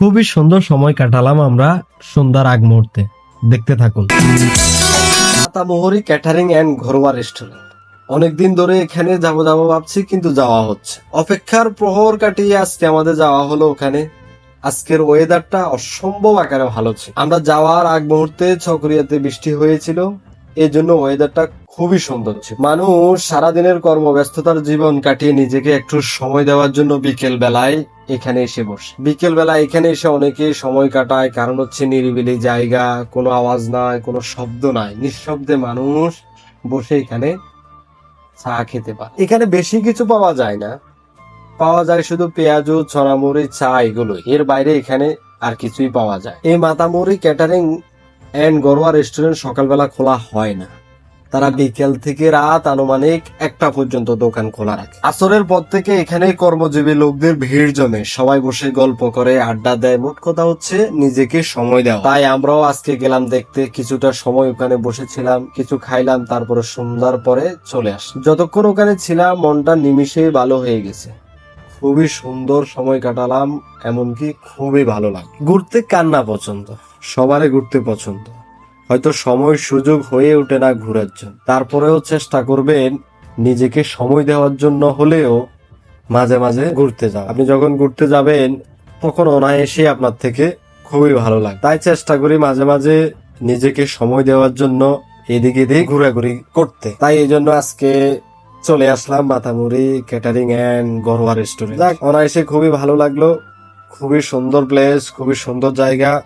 খুবই সুন্দর সময় কাটালাম আমরা সন্ধ্যার আগ মুহূর্তে। দেখতে থাকুন। মাতামোহরি ক্যাটারিং অ্যান্ড ঘরোয়া রেস্টুরেন্ট অনেকদিন ধরে এখানে যাব যাব ভাবছি, কিন্তু যাওয়া হচ্ছে। অপেক্ষার প্রহর কাটিয়ে আজকে আমাদের যাওয়া হলো ওখানে। আজকের ওয়েদারটা অসম্ভব আকারে ভালো ছিল। আমরা যাওয়ার আগ মুহূর্তে ছকরিয়াতে বৃষ্টি হয়েছিল। এই জন্য ওয়েদারটা খুবই সুন্দর ছিল। মানুষ সারাদিনের কর্মব্যস্ততার জীবন কাটিয়ে নিজেকে একটু সময় দেওয়ার জন্য বিকেল বেলায় এখানে এসে বসে। বিকেল বেলা এখানে এসে অনেকে সময় কাটায়, কারণ হচ্ছে নিরিবিলি জায়গা, কোনো আওয়াজ নাই, কোনো শব্দ নাই। নিঃশব্দে মানুষ বসে এখানে চা খেতে পারে এখানে বেশি কিছু পাওয়া যায় না। পাওয়া যায় শুধু পেঁয়াজু ছড়ামুড়ি চা এগুলো এর বাইরে এখানে আর কিছুই পাওয়া যায়। এই মাতামুড়ি ক্যাটারিং এন্ড গরোয়া রেস্টুরেন্ট সকালবেলা খোলা হয় না। তারা বিকেল থেকে রাত আনুমানিক একটা পর্যন্ত দোকান খোলা রাখে। আসরের পর থেকে এখানে কর্মজীবী লোকদের ভিড় জমে। সবাই বসে গল্প করে, আড্ডা দেয়। মোট কথা হচ্ছে, নিজেকে সময় দেওয়া। তাই আমরাও আজকে গেলাম দেখতে। কিছুটা সময় ওখানে বসেছিলাম, কিছু খাইলাম, তারপরে সন্ধ্যার পরে চলে আস যতক্ষণ ওখানে ছিলাম, মনটা নিমিষেই ভালো হয়ে গেছে। খুবই সুন্দর সময় কাটালাম, এমনকি খুবই ভালো লাগে। ঘুরতে কার না পছন্দ? সবারই ঘুরতে পছন্দ। হয়তো সময় সুযোগ হয়ে ওঠে না ঘোরার জন্য। তারপরেও চেষ্টা করবেন নিজেকে সময় দেওয়ার জন্য হলেও মাঝে মাঝে ঘুরতে যাও আপনি যখন ঘুরতে যাবেন, তখন অনায়াসে আপনার থেকে খুবই ভালো লাগে তাই চেষ্টা করি মাঝে মাঝে নিজেকে সময় দেওয়ার জন্য এদিকে এদিকে ঘোরাঘুরি করতে। তাই এই জন্য আজকে চলে আসলাম মাথামুড়ি ক্যাটারিং অ্যান্ড গরোয়া রেস্টুরেন্ট যাক, অনায়াসে খুবই ভালো লাগল। খুবই সুন্দর প্লেস খুবই সুন্দর জায়গা।